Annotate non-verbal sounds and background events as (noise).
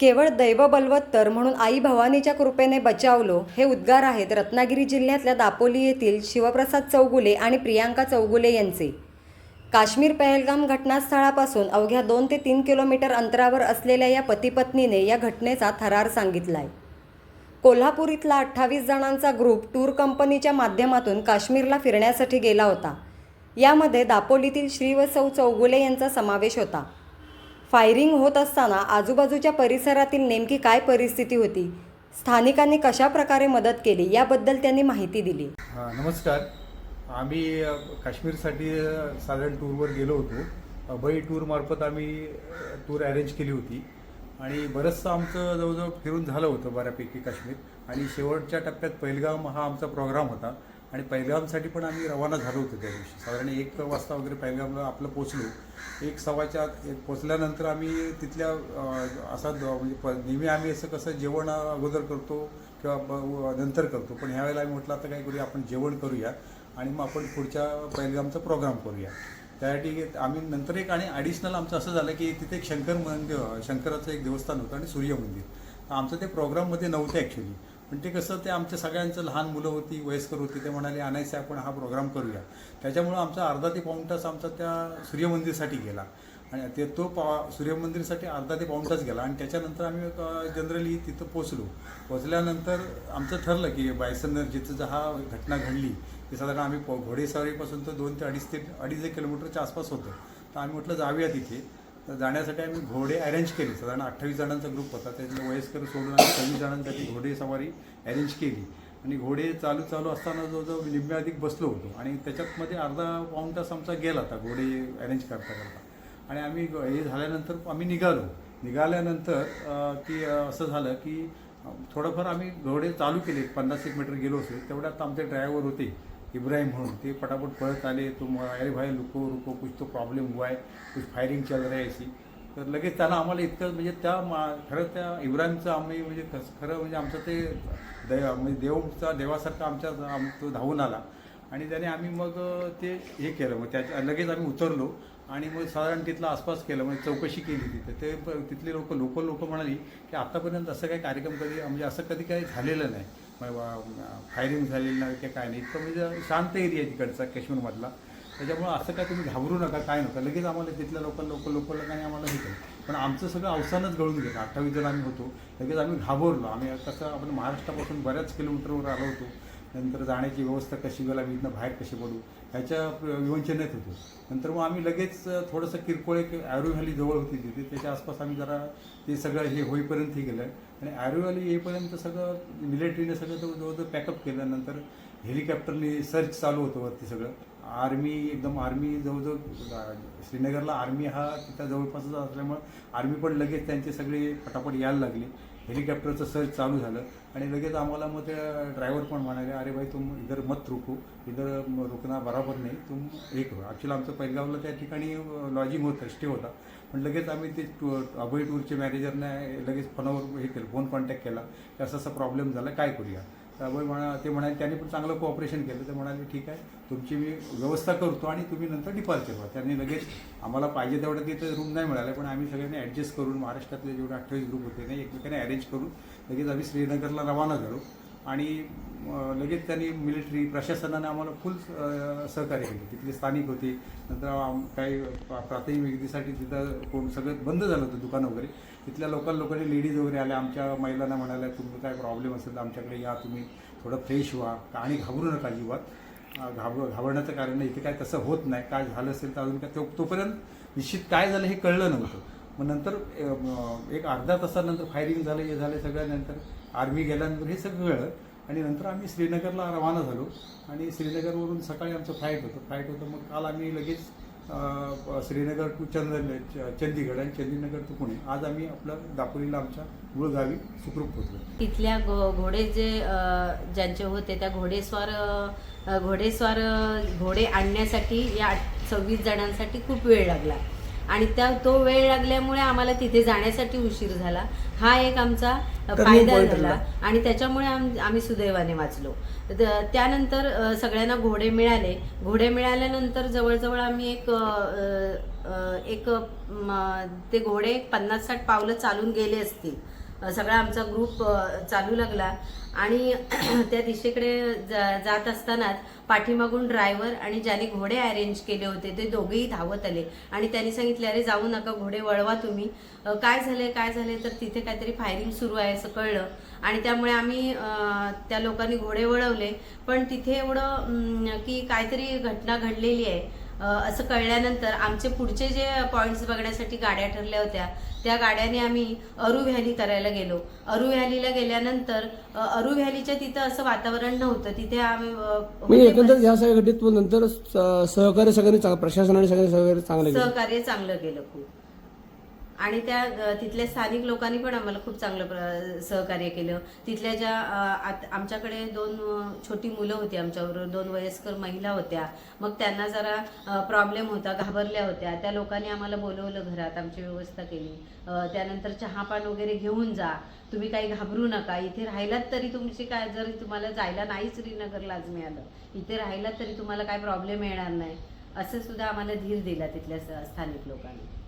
केवळ दैव बलवत्तर म्हणून आई भवानीच्या कृपेने बचावलो हे उद्गार आहेत रत्नागिरी जिल्ह्यातल्या दापोली येथील शिवप्रसाद चौगुले आणि प्रियांका चौगुले यांचे. काश्मीर पहलगाम घटनास्थळापासून अवघ्या दोन ते तीन किलोमीटर अंतरावर असलेल्या या पतीपत्नीने या घटनेचा थरार सांगितलाय. कोल्हापूर इथला अठ्ठावीस जणांचा ग्रुप टूर कंपनीच्या माध्यमातून काश्मीरला फिरण्यासाठी गेला होता. यामध्ये दापोलीतील श्री व सौ चौगुले यांचा समावेश होता. फायरिंग होत असताना आजूबाजूच्या परिसरातील नेमकी काय परिस्थिती होती? स्थानिकांनी कशा प्रकारे मदत केली? याबद्दल त्यांनी माहिती दिली. नमस्कार. आम्ही काश्मीरसाठी साधारण टूरवर गेलो होतो. अभय टूरमार्फत आम्ही टूर अरेंज केली होती. आणि बरंचसं आमचं जवळजवळ फिरून झालं होतं बऱ्यापैकी काश्मीर. आणि शेवटच्या टप्प्यात पहिलगाम हा आमचा प्रोग्राम होता. आणि पहिलगामसाठी पण आम्ही रवाना झालो होतो त्या दिवशी. साधारण एक वाजता वगैरे पहिलगामला आपलं पोचलो एक सव्वाच्या आत एक पोचल्यानंतर आम्ही तिथल्या असा द- म्हणजे प- नेहमी आम्ही असं कसं जेवण अगोदर करतो किंवा नंतर करतो. पण ह्यावेळेला आम्ही म्हटलं आता काय करूया? आपण जेवण करूया आणि मग आपण पुढच्या पहिलगामचा प्रोग्राम करूया. त्यासाठी आम्ही नंतर एक आणि ॲडिशनल आमचं असं झालं की तिथे एक शंकर मंदिर शंकराचं एक देवस्थान होतं आणि सूर्य मंदिर तर आमचं ते प्रोग्राममध्ये नव्हतं ॲक्च्युली पण ते कसं ते आमच्या सगळ्यांचं लहान मुलं होती वयस्कर होती ते म्हणाले आणायचं आपण हा प्रोग्राम करूया. त्याच्यामुळं आमचा अर्धा ते पाऊण तास आमचा त्या सूर्यमंदिरसाठी गेला. आणि ते तो पा सूर्यमंदिरसाठी अर्धा ते पाऊण तास गेला. आणि त्याच्यानंतर आम्ही जनरली तिथं पोचलो पोचल्यानंतर आमचं ठरलं की बायसनर जिथं जर हा घटना घडली ते साधारण आम्ही पो- घोडेस्वारीपासून तर दोन ते अडीच ते अडीच एक किलोमीटरच्या आसपास होतं. तर आम्ही म्हटलं जाऊया तिथे. तर जाण्यासाठी आम्ही घोडे अरेंज केले. साधारण अठ्ठावीस जणांचा ग्रुप होता. त्यातले वयस्कर सोडून आम्ही सव्वीस जणांसाठी घोडे सवारी अरेंज केली. आणि घोडे चालू चालू असताना जवळजवळ निम्म्या अधिक बसलो होतो. आणि त्याच्यात मध्ये अर्धा पाऊण तास आमचा गेला होता घोडे अरेंज करता करता. आणि आम्ही ग- हे झाल्यानंतर आम्ही निघालो. निघाल्यानंतर की असं झालं की थोडंफार आम्ही घोडे चालू केले. पन्नास एक मीटर गेलो असेल तेवढ्यात आमचे ड्रायव्हर होते. इब्राहिम म्हणून. ते पटापट पळत आले. तो अरे भाई लुको रुको कुछ तो प्रॉब्लेम हुआ है. कुछ फायरिंग चल रहा है अशी तर लगेच त्यांना आम्हाला इतकं म्हणजे त्या मा खरं त्या इब्राहिमचं आम्ही म्हणजे खरं म्हणजे आमचं ते दैव म्हणजे देवचा देवासारखा आमच्या आम- तो धावून आला. आणि त्याने आम्ही मग ते हे केलं. मग त्याच्या लगेच आम्ही उतरलो. आणि मग साधारण तिथला आसपास केलं. म्हणजे चौकशी केली तिथे. ते प- तिथले लोक लोकल लोक म्हणाली की आत्तापर्यंत असं काही कार्यक्रम कधी म्हणजे असं कधी काही झालेलं नाही. फायरिंग झालेली नाही किंवा काय नाही. इतकं म्हणजे शांत एरिया तिकडचा काश्मीरमधला. त्याच्यामुळं असं काय तुम्ही घाबरू नका काय नका. लगेच आम्हाला तिथल्या लोकल लोकल लोकल लोकांनी आम्हाला घेतलं पण आमचं सगळं अवसानच गळून गेलं. अठ्ठावीस जण आम्ही होतो. लगेच आम्ही घाबरलो. आम्ही कसं आपण महाराष्ट्रापासून बऱ्याच किलोमीटरवर आलो होतो. नंतर जाण्याची व्यवस्था कशी गेला मी इथनं बाहेर कशी पडू ह्याच्या विवंचनेत होतो. नंतर मग आम्ही लगेच थोडंसं किरकोळ एक ॲरो व्हॅली जवळ होती तिथे त्याच्या आसपास आम्ही जरा ते सगळं हे होईपर्यंत हे गेलं आणि ॲरो व्हॅली येईपर्यंत सगळं मिलिटरीने सगळं जवळजवळ पॅकअप केलं. नंतर हेलिकॉप्टरने सर्च चालू होतं वरती सगळं. आर्मी एकदम आर्मी जवळजवळ श्रीनगरला आर्मी हा तिथं जवळपासच असल्यामुळं आर्मी पण लगेच त्यांचे सगळे पटापट यायला लागले. हेलिकॉप्टरचं सर्च चालू झालं. आणि लगेच आम्हाला मग ते ड्रायव्हर पण म्हणाले अरे भाई तुम इधर मत रुको इधर म- रुकना बराबर नाही तुम एक हो. ॲक्च्युली आमचं पैलगावला त्या ठिकाणी लॉजिंग होतं स्टे होता. पण लगेच आम्ही ते टू अभय टूरचे मॅनेजरने लगेच फोनवर हे केलं फोन कॉन्टॅक्ट केला की असा असा प्रॉब्लेम झाला काय करूया? त्यामुळे म्हणा ते म्हणाले त्यांनी पण चांगलं कोऑपरेशन केलं. ते म्हणाले ठीक आहे तुमची मी व्यवस्था करतो आणि तुम्ही नंतर डिपार्चर व्हा त्यांनी लगेच आम्हाला पाहिजे तेवढं तिथे रूम नाही मिळाले पण आम्ही सगळ्यांनी ॲडजस्ट करून महाराष्ट्रातले जेवढे अठ्ठावीस ग्रुप होते ते एकमेकांनी अरेंज करून लगेच आम्ही श्रीनगरला रवाना झालो. आणि लगेच त्यांनी मिलिटरी प्रशासनाने आम्हाला फुल सहकार्य केले. तिथले स्थानिक होते नंतर आम- काही प्राथमिक विक्रीसाठी तिथं कोण सगळं बंद झालं होतं दुकान वगैरे. तिथल्या लोकल लोकांनी लेडीज वगैरे आल्या आमच्या महिलांना म्हणाल्या तुम्ही काय प्रॉब्लेम असेल तर आमच्याकडे या तुम्ही थोडं फ्रेश व्हा आणि घाबरू नका अजिबात. घाबर घाबरण्याचं कारण नाही इथे काय तसं होत नाही काय झालं असेल तर अजून काय तो तोपर्यंत निश्चित काय झालं हे कळलं नव्हतं. मग नंतर एक अर्धा तासानंतर फायरिंग झालं हे झालं सगळ्यानंतर आर्मी गेल्यानंतर हे सगळं आणि नंतर आम्ही श्रीनगरला रवाना झालो. आणि श्रीनगरवरून सकाळी आमचं फ्लाईट होतं. फ्लाईट होतं मग काल आम्ही लगेच श्रीनगर टू चंदन च- चंदीगड आणि चंदीनगर टू पुणे. आज आम्ही आपलं दापोलीला आमच्या मूळ गावी सुखरूप पोहोचलो. तिथल्या घो घोडे जे ज्यांचे होते त्या घोडेस्वार घोडेस्वार घोडे आणण्यासाठी या सव्वीस जणांसाठी खूप वेळ लागला. आणि त्या तो वेळ लागल्यामुळे आम्हाला तिथे जाण्यासाठी उशीर झाला. हा एक आमचा फायदा झाला. आणि त्याच्यामुळे आम- आम्ही सुदैवाने वाचलो. त्यानंतर सगळ्यांना घोडे मिळाले. घोडे मिळाल्यानंतर जवळजवळ आम्ही एक एक ते घोडे पन्नास साठ पावलं चालून गेले असतील. सगळा आमचा ग्रुप चालू लागला. आणि (clears throat) त्या दिशेकडे जा- जात असतानाच पाठीमागून ड्रायव्हर आणि ज्याने घोडे अरेंज केले होते ते दोघेही धावत आले. आणि त्यांनी सांगितले अरे जाऊ नका घोडे वळवा तुम्ही. काय झाले काय झाले तर तिथे काहीतरी फायरिंग सुरू आहे असं कळलं. आणि त्यामुळे आम्ही त्या लोकांनी घोडे वळवले. पण तिथे एवढं की काहीतरी घटना घडलेली आहे. असं कळल्यानंतर आमचे पुढचे जे पॉईंट्स बघण्यासाठी गाड्या ठरल्या होत्या त्या गाड्याने आम्ही अरू व्हॅली करायला गेलो. अरू व्हॅलीला गेल्यानंतर अरू व्हॅलीच्या तिथं असं वातावरण नव्हतं. तिथे आम्ही एकंदरीत ह्या सगळ्या घटनेत नंतर सहकार्य सगळ्यांनी प्रशासनाने सगळ्यांनी सहकार्य चांगलं सहकार्य चांगलं केलं खूप. आणि त्या तिथल्या स्थानिक लोकांनी पण आम्हाला खूप चांगलं प्र- सहकार्य केलं. तिथल्या ज्या आत- आमच्याकडे दोन छोटी मुलं होती आमच्याबरोबर दोन वयस्कर महिला होत्या. मग त्यांना जरा प्रॉब्लेम होता घाबरल्या होत्या. त्या लोकांनी आम्हाला बोलवलं घरात आमची व्यवस्था केली. त्यानंतर चहापान वगैरे घेऊन जा. तुम्ही काही घाबरू नका. इथे राहिलात तरी तुमची काय जर तुम्हाला जायला नाही श्रीनगरला आज मिळालं इथे राहिलात तरी तुम्हाला काय प्रॉब्लेम येणार नाही. असं सुद्धा आम्हाला धीर दिला तिथल्या स- स्थानिक लोकांनी.